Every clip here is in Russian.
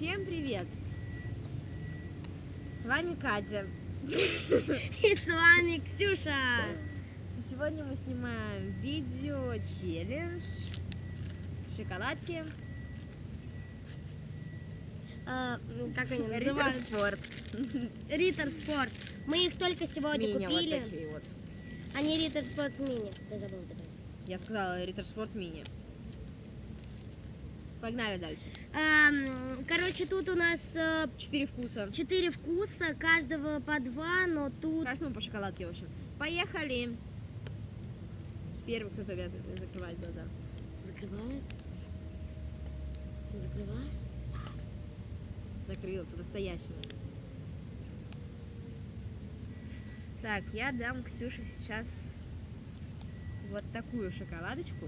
Всем привет! С вами Катя. И с вами Ксюша. Сегодня мы снимаем видео челлендж шоколадки А, м, как они Риттер называются? Спорт. Риттер Спорт. Мы их только сегодня Мини вот купили. такие вот. Они Риттер Спорт мини. Ты забыл добавить. Я сказала Риттер Спорт мини. Погнали дальше. Короче, тут у нас э, Четыре вкуса. четыре вкуса, каждого по два, но тут... Каждому по шоколадке, в общем. Поехали! Первый, кто завязывает, закрывает глаза. Закрывает. Закрывает. Закрыл, по-настоящему. Так, я дам Ксюше сейчас вот такую шоколадочку.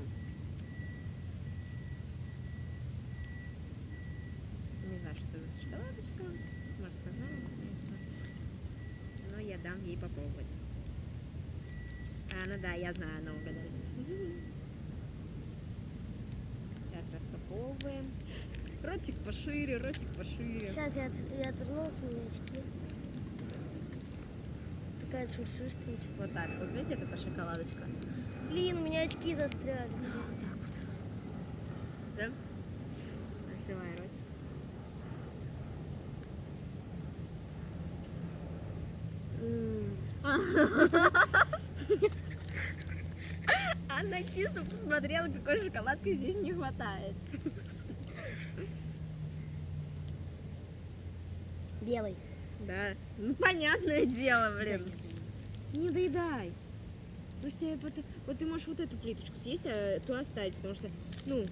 Не знаю, что это за шоколадочка. Может, я знаю, конечно. Но я дам ей попробовать. А, ну да, я знаю, она угадает. Сейчас распаковываем. Ротик пошире, ротик пошире. Сейчас я, я отвернула свои очки. Такая шуршистая. Вот так выглядит эта шоколадочка. Блин, у меня очки застряли. Вот так вот. Да? Открывай ротик. М. Она чисто посмотрела, какой шоколадки здесь не хватает. Белый. Да. Ну, понятное дело, блин. Не доедай. Слушайте, вот, вот ты можешь вот эту плиточку съесть, а ту оставить, потому что, ну,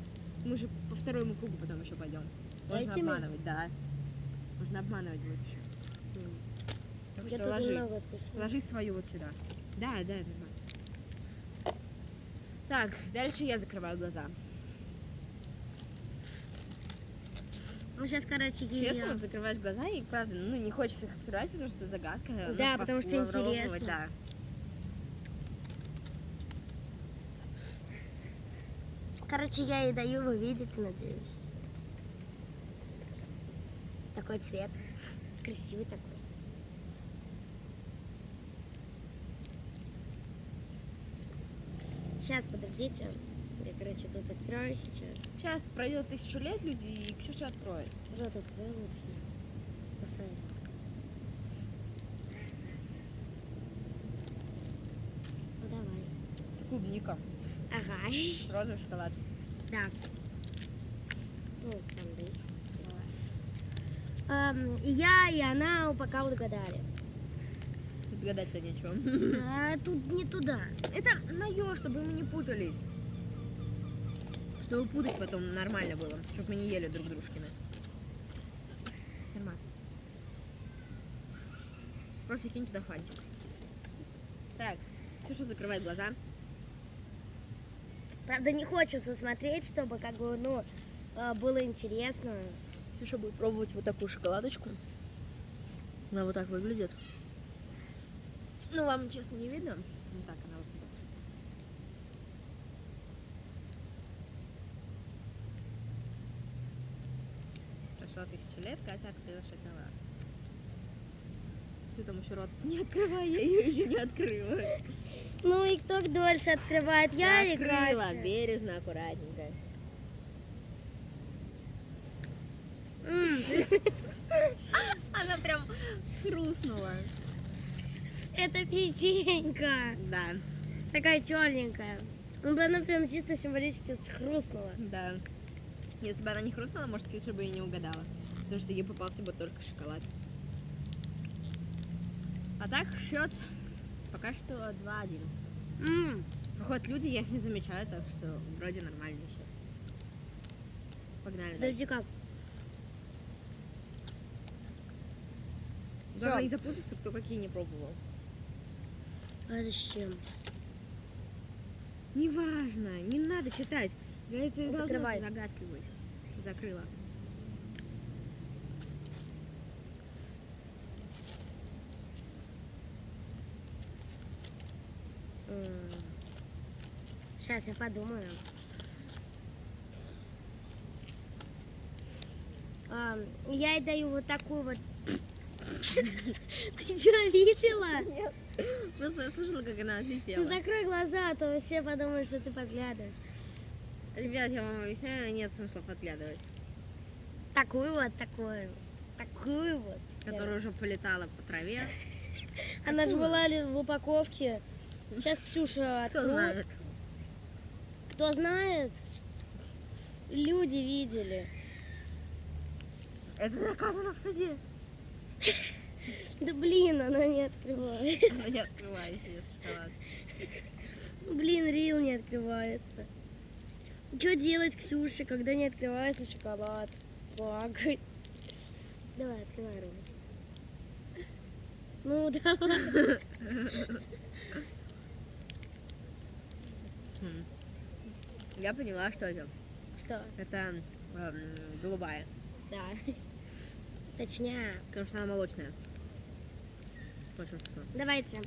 мы же по второму кругу потом еще пойдем. Можно Этими? обманывать, да. Можно обманывать будет еще. Так Я что тут ложи. откусила. Ложи свою вот сюда. Да, да, нормально. Так, дальше я закрываю глаза. Ну, сейчас, короче, Честно, я- вот закрываешь глаза и правда, ну не хочется их открывать, потому что загадка. ну, Да, потому что интересно. Да. Короче, я ей даю, вы видите, надеюсь. Такой цвет. Красивый такой. Сейчас, подождите. Я, короче, тут открою сейчас. Сейчас пройдет тысячу лет люди, и Ксюша откроет. Вот открою лучше. Посмотри. Ну, давай. Клубника, Ага. розовый шоколад. Да. Ну, там да. Эм, и я, и она пока угадали. Гадать-то нечего. А тут не туда. Это мое, чтобы мы не путались. Чтобы путать потом нормально было, чтобы мы не ели друг дружкины. Нормас. Просто кинь туда фантик. Так, Ксюша закрывает глаза. Правда, не хочется смотреть, чтобы как бы, ну, э, было интересно. Ксюша будет пробовать вот такую шоколадочку. Она вот так выглядит. Ну, вам, честно, не видно. Вот так она выглядит. Прошло тысячу лет, Катя открыла шоколад. Ты там еще рот не открывай, я ее еще не открыла. Ну и кто дольше открывает, я или открыла, Катя? бережно, аккуратненько. Она прям хрустнула. Это печенька. Да, Такая черненькая. Ну, бы она прям чисто символически хрустнула. Да. Если бы она не хрустнула, может, Ксюша бы и не угадала. Потому что ей попался бы только шоколад. А так, счет пока что 2-1. М, Проходят люди, я их не замечаю, так что вроде нормальный счет. Погнали. Подожди, как? Главное не запутаться, кто какие не пробовал. А это с чем? Неважно, не надо читать. Да Это Вот должно закрывай. загадкой быть. Закрыла. Сейчас я подумаю. А, я ей даю вот такую вот. Ты что, видела? Нет. Просто я слышала, как она отлетела. закрой глаза, а то все подумают, что ты подглядываешь. Ребят, я вам объясняю, нет смысла подглядывать. Такую вот, такую. Такую вот. Которая уже полетала по траве. Она же была в упаковке. Сейчас Ксюша Кто откроет. знает. Кто знает? Люди видели. Это доказано в суде. Да блин, она не открывает. Она не открывающая шоколад. Блин, рил не открывается. Что делать, Ксюша, когда не открывается шоколад? Плакать. Давай, открывай ротик. Ну, давай. М. Я поняла, что это. Что? Это эм, голубая. Да. Точняк. Потому что она молочная. Очень вкусно. Давайте.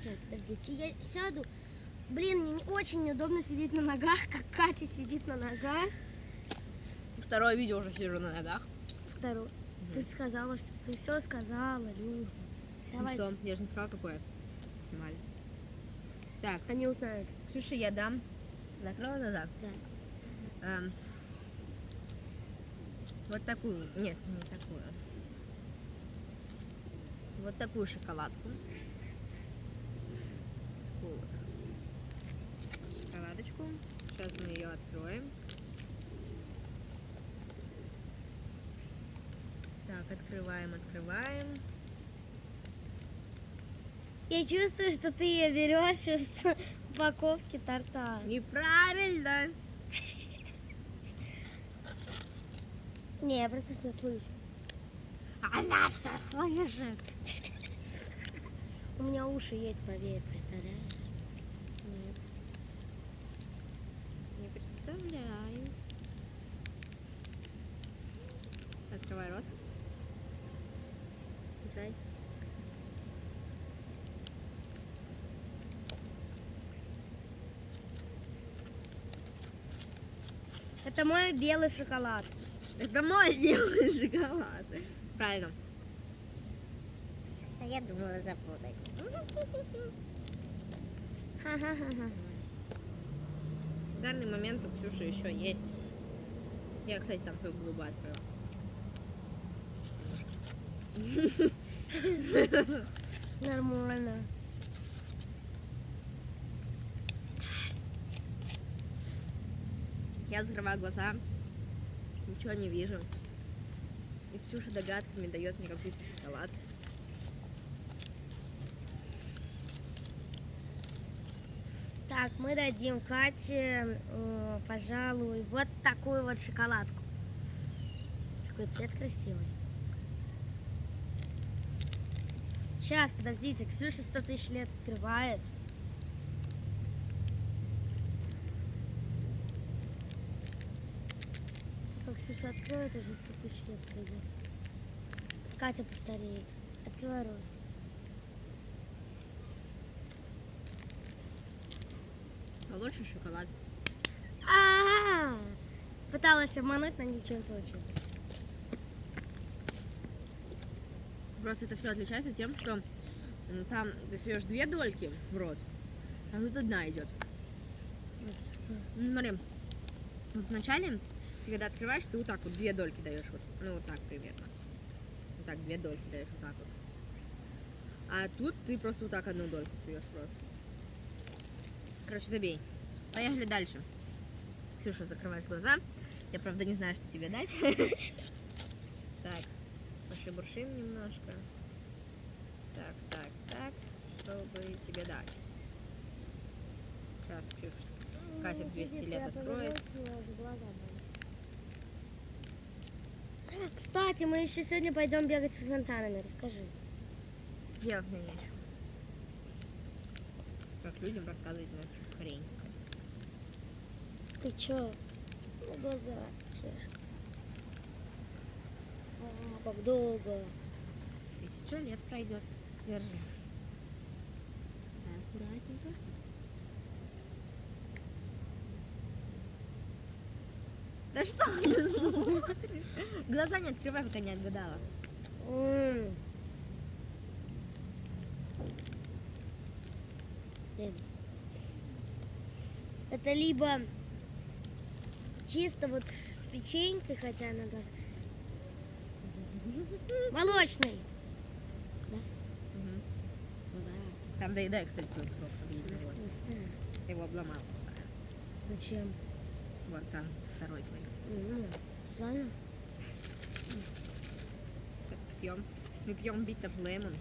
Сейчас, подождите, я сяду. Блин, мне не- очень неудобно сидеть на ногах, как Катя сидит на ногах. Второе видео уже сижу на ногах. Второй. Ты сказала, что ты все сказала людям. Ну Давайте. что, я же не сказала, какое. Снимали. Так, Они узнают. Ксюша, я дам. Закрыла глаза? Да. Эм, вот такую. Нет, не такую. Вот такую шоколадку. Такую вот. Шоколадочку. Сейчас мы ее откроем. Так, открываем, открываем. Я чувствую, что ты ее берешь из упаковки торта. Неправильно! Не, я просто все слышу. Она все слышит. У меня уши есть, поверь, представляешь? Нет. Не представляю. Открывай рот. Писай. Это мой белый шоколад. Это мой белый шоколад. Правильно. А я думала запутать. Ха-ха-ха. В данный момент у Ксюши еще есть. Я, кстати, там твою голубую открыла. Нормально. Я закрываю глаза, ничего не вижу. И Ксюша догадками дает мне какой-то шоколад. Так, мы дадим Кате, э, пожалуй, вот такую вот шоколадку. Такой цвет красивый. Сейчас, подождите, Ксюша 100 тысяч лет открывает. Ксюша откроет, уже 100 тысяч лет пройдет. Катя постареет. Открывай рот. Молочный шоколад. А, Пыталась обмануть, но ничего не получилось. Просто это все отличается тем, что там ты суешь две дольки в рот, а тут одна идет. Ну, смотри, вот вначале, когда открываешь, ты вот так вот две дольки даешь, вот, ну вот так примерно. Вот так две дольки даешь, вот так вот. А тут ты просто вот так одну дольку суешь в рот. Короче, забей. Поехали дальше. Ксюша, закрывай глаза. Я, правда, не знаю, что тебе дать. Так, пошебуршим немножко. Так, так, так, чтобы тебе дать. Сейчас, Ксюша, Катя 200 лет откроет. Кстати, мы еще сегодня пойдем бегать по фонтанами. Расскажи. Делать мне нечего. Как людям рассказывать на эту хрень. Ты чё? На глаза чешется. А, как долго. Тысяча лет пройдет. Держи. Аккуратненько. Да что ты смотришь? Глаза не открывай, пока не отгадала. Это либо чисто вот с печенькой, хотя она даже... Молочный. Ну да. Там доедай, кстати, твой кусок. его обломал. Зачем? Вот там, второй твой. Ну, специально? Сейчас пьем. Мы пьем of lemon.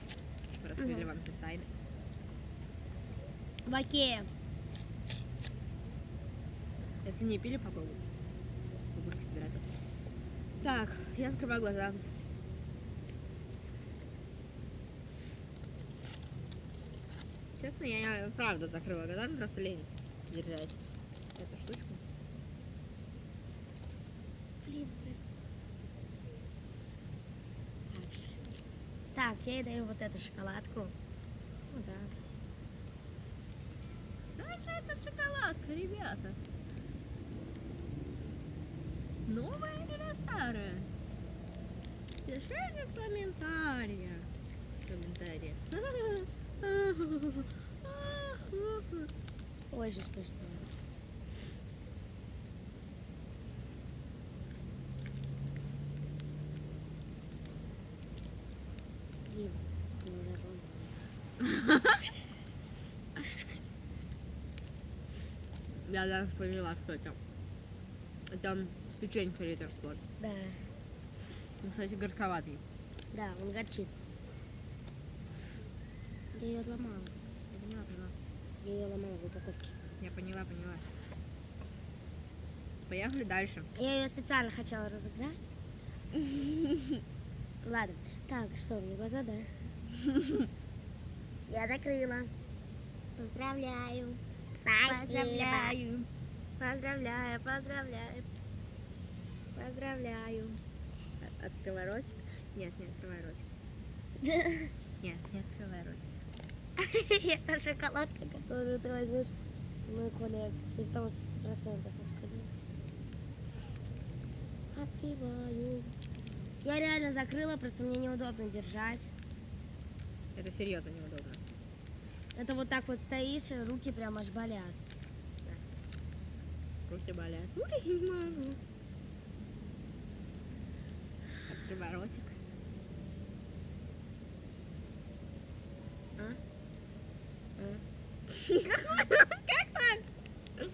Раскрыли вам все тайны. В оке. Если не пили, попробуйте. Огурки собираются. Так, я закрываю глаза. Честно, я правда закрыла глаза, просто лень держать эту штучку. Блин, блин. Так, я ей даю вот эту шоколадку. Ну да. Дальше это шоколадка, ребята. Новая или старая? Пишите в комментариях. Комментарии. Очень смешно. Блин, мне уже понравилось. Я даже поняла, что это. Это печенье Риттер Спорт. Да, Он, кстати, горьковатый. да, он горчит. Я ее отломала. Я поняла, поняла. Я ее ломала в упаковке. Я поняла, поняла. Поехали дальше. Я ее специально хотела разыграть. Ладно. Так, что, мне глаза, да? Я закрыла. Поздравляю. Поздравляю. Поздравляю, поздравляю. Поздравляю. От- Открывай ротик. Нет, не открывай ротик. Нет, не открывай ротик. Это шоколадка, которую ты возьмешь в мою коллекцию. Там 100% Открываю. Я реально закрыла, просто мне неудобно держать. Это серьезно неудобно. Это вот так вот стоишь, руки прям аж болят. Руки болят. Ой, не могу. Открывай ротик. А? А? Как так?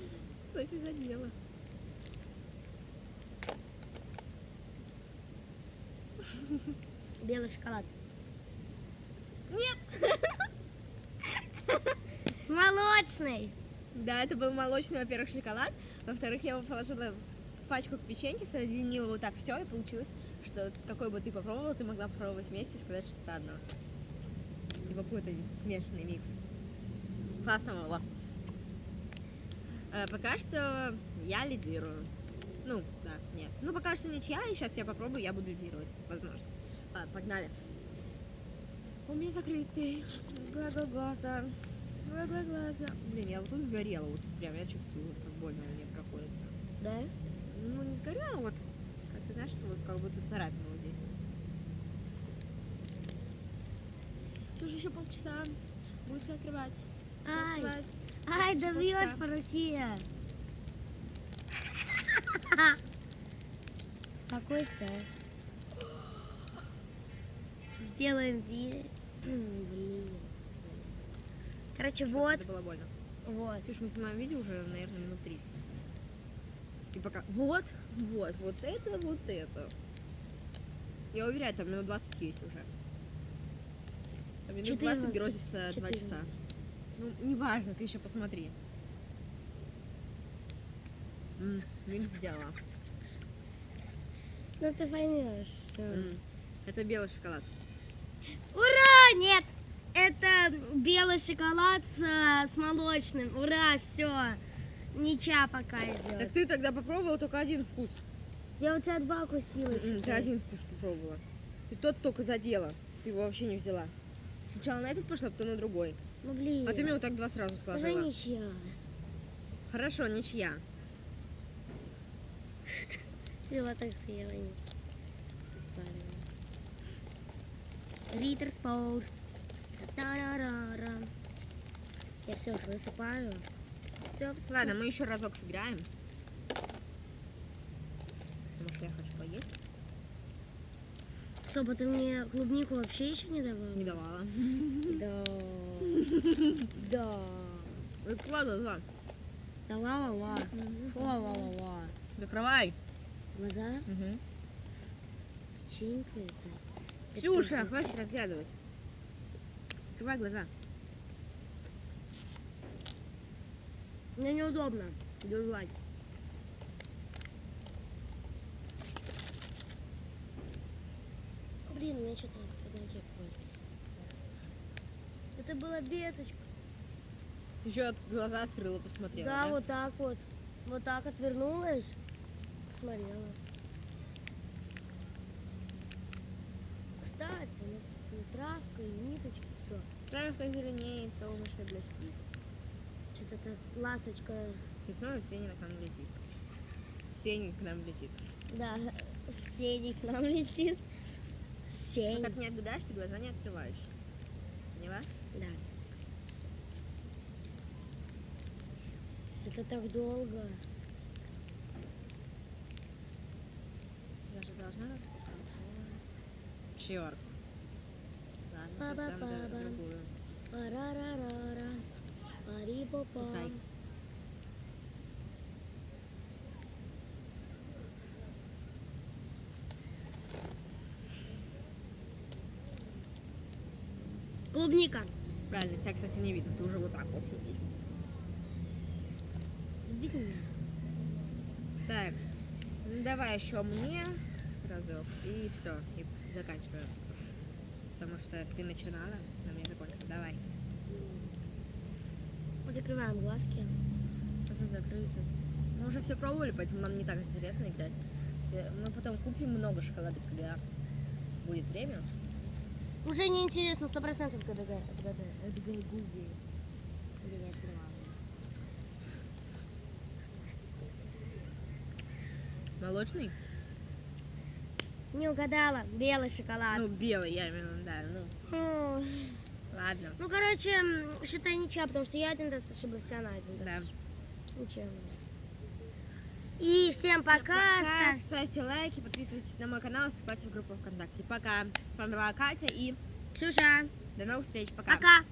Соси задела. Белый шоколад. Нет! Молочный. Да, это был молочный, во-первых, шоколад. Во-вторых, я его положила в пачку печеньки, соединила вот так все, и получилось, что какой бы ты попробовала, ты могла попробовать вместе и сказать, что это одно. Типа какой-то смешанный микс. Классно было. Э, пока что я лидирую. Ну, да, нет. Ну, пока что ничья, и сейчас я попробую, я буду лидировать, возможно. Ладно, погнали. У меня закрыты гла- Гла- глаза. Блин, я вот тут сгорела, вот прям я чувствую, как больно мне проходится. Да? Ну, не сгорела, вот, как ты знаешь, что вот как будто царапина вот здесь. Слушай, еще полчаса. Будет все открывать. Ай, Открывать. ай, да бьешь по руке. Успокойся. Сделаем вид. Блин. Короче, вот, Это было больно. вот. Слушай, мы снимаем видео уже, наверное, минут 30. И пока... Вот, вот, вот это, вот это. Я уверяю, там минут 20 есть уже. А минут 20 грозится 2 часа. 14. Ну, неважно, ты еще посмотри. М, Микс сделала. Ну ты поймешь. М, Это белый шоколад. Ура! Нет! Это белый шоколад с, э, с молочным. Ура, все. Ничья пока идет. Так ты тогда попробовала только один вкус. Я у тебя два укусила. М, Ты один вкус попробовала. Ты тот только задела. Ты его вообще не взяла. Сначала на этот пошла, потом на другой. Ну блин. А ты мне вот так два сразу Уже сложила. ничья. Хорошо, ничья. Вот так съела. Риттер Спорт. Я все высыпаю. Все, Ладно, мы еще разок сыграем. Потому что я хочу поесть. Стоп, а ты мне клубнику вообще еще не давал? Не давала. Да. Да. Открывай глаза. Да ла-ла-ла. Ла-ла-ла-ла. Закрывай. Глаза? Угу. Печенька это. Ксюша, хватит разглядывать. Открывай глаза. Мне неудобно держать. Блин, у меня что-то подойдет. Это была веточка. Ты еще от- глаза открыла, посмотрела. да, вот так вот. Вот так отвернулась. Посмотрела. Кстати, у нас тут и травка, и ниточка, все. Травка зеленеет, солнышко блестит. Что-то эта ласточка. С весной Сеня к нам летит. Сень к нам летит. Да, Сеня к нам летит. Сень. Пока ты не отгадаешь, ты глаза не открываешь. Поняла? Да. Это так долго. Я же должна распаковать. Черт. Ладно, сейчас дам другую. Кусай. Клубника. Правильно, тебя, кстати, не видно. Ты уже вот так вот сидишь. Видно? Так, ну давай еще мне разок. И все, и заканчиваем. Потому что ты начинала, а мне закончила. Давай. Закрываем глазки. Это закрыто. Мы уже все пробовали, поэтому нам не так интересно играть. Э, Мы потом купим много шоколадок, когда будет время. Уже не интересно, сто процентов отгадай. Отгадай. Отгадай губи. Или не открывала. Молочный? Не угадала. Белый шоколад. Ну, белый, я именно, да. Ну. Ладно. Ну, короче, считай ничья, потому что я один раз ошиблась, она один Да. раз. Ничего. И всем пока. Пока. Ставь- Ставьте лайки, подписывайтесь на мой канал, вступайте в группу ВКонтакте. Пока. С вами была Катя и Ксюша, до новых встреч. Пока. пока.